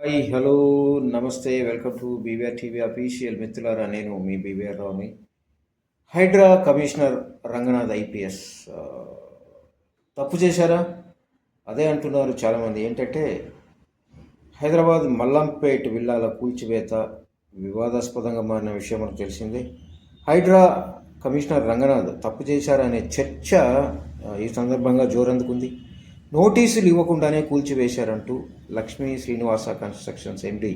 Hi hello నమస్తే welcome to BVR TV official మిత్రులారా నేను మీ బీవీఆర్ రావుని హైడ్రా కమిషనర్ రంగనాథ్ ఐపీఎస్. తప్పు చేశారా? అదే అంటున్నారు చాలామంది. ఏంటంటే హైదరాబాద్ మల్లంపేట్ విల్లాల కూల్చివేత వివాదాస్పదంగా మారిన విషయం మనకు తెలిసిందే. హైడ్రా కమిషనర్ రంగనాథ్ తప్పు చేశారనే చర్చ ఈ సందర్భంగా జోరందుకుంది. నోటీసులు ఇవ్వకుండానే కూల్చివేశారంటూ Lakshmi Srinivasa constructions MD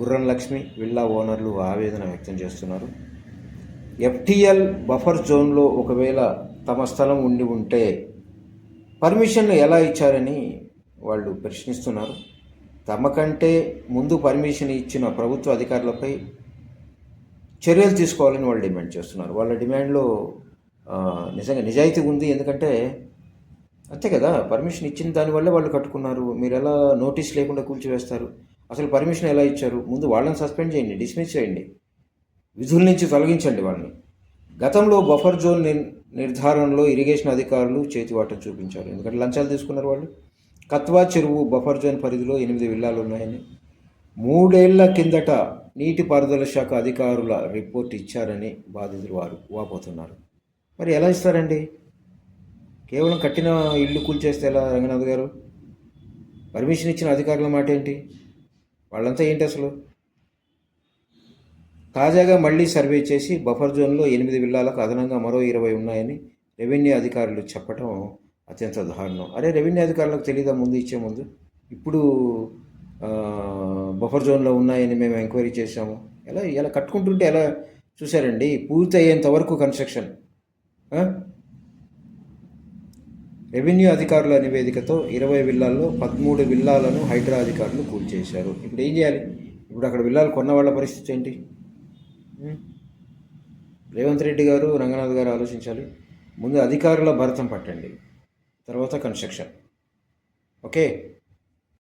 Gurram Lakshmi villa ఓనర్లు ఆవేదన వ్యక్తం చేస్తున్నారు. ఎఫ్టీఎల్ బఫర్ జోన్లో ఒకవేళ తమ స్థలం ఉండి ఉంటే పర్మిషన్లు ఎలా ఇచ్చారని వాళ్ళు ప్రశ్నిస్తున్నారు. తమకంటే ముందు పర్మిషన్ ఇచ్చిన ప్రభుత్వ అధికారులపై చర్యలు తీసుకోవాలని వాళ్ళు డిమాండ్ చేస్తున్నారు. వాళ్ళ డిమాండ్లో నిజంగా నిజాయితీ ఉంది. ఎందుకంటే అంతే కదా పర్మిషన్ ఇచ్చిన దానివల్ల వాళ్ళు కట్టుకున్నారు. మీరు ఎలా నోటీస్ లేకుండా కూల్చివేస్తారు? అసలు పర్మిషన్ ఎలా ఇచ్చారు? ముందు వాళ్ళని సస్పెండ్ చేయండి డిస్మిస్ చేయండి. విధుల నుంచి తొలగించండి వాళ్ళని. గతంలో బఫర్ జోన్ నిర్ధారణలో ఇరిగేషన్ అధికారులు చేతివాటం చూపించారు. ఎందుకంటే లంచాలు తీసుకున్నారు వాళ్ళు. కత్వా చెరువు బఫర్ జోన్ పరిధిలో ఎనిమిది విల్లాలు ఉన్నాయని. మూడేళ్ళ కిందట నీటిపారుదల శాఖ అధికారుల రిపోర్ట్ ఇచ్చారని బాధితులు వారు వాపోతున్నారు. మరి ఎలా ఇస్తారండి? కేవలం కట్టిన ఇల్లు కూల్చేస్తే ఎలా రంగనాథ్ గారు? పర్మిషన్ ఇచ్చిన అధికారుల మాట ఏంటి? వాళ్ళంతా ఏంటి అసలు? తాజాగా మళ్ళీ సర్వే చేసి బఫర్ జోన్లో ఎనిమిది విల్లాలకు అదనంగా మరో ఇరవై ఉన్నాయని రెవెన్యూ అధికారులు చెప్పటం అత్యంత దారుణం. అరే రెవెన్యూ అధికారులకు తెలియదా ముందు ఇచ్చే ముందు. ఇప్పుడు బఫర్ జోన్లో ఉన్నాయని మేము ఎంక్వైరీ చేశాము. ఎలా ఇలా కట్టుకుంటుంటే ఎలా చూసారండి పూర్తి అయ్యేంత వరకు కన్స్ట్రక్షన్. రెవెన్యూ అధికారుల నివేదికతో ఇరవై విల్లాల్లో పదమూడు విల్లాలను హైడ్రా అధికారులు కూల్చేశారు. ఇప్పుడు ఏం చేయాలి? ఇప్పుడు అక్కడ విల్లాలు కొన్న వాళ్ళ పరిస్థితి ఏంటి? రేవంత్ రెడ్డి గారు రంగనాథ్ గారు ఆలోచించాలి. ముందు అధికారుల భరతం పట్టండి. తర్వాత కన్స్ట్రక్షన్. ఓకే?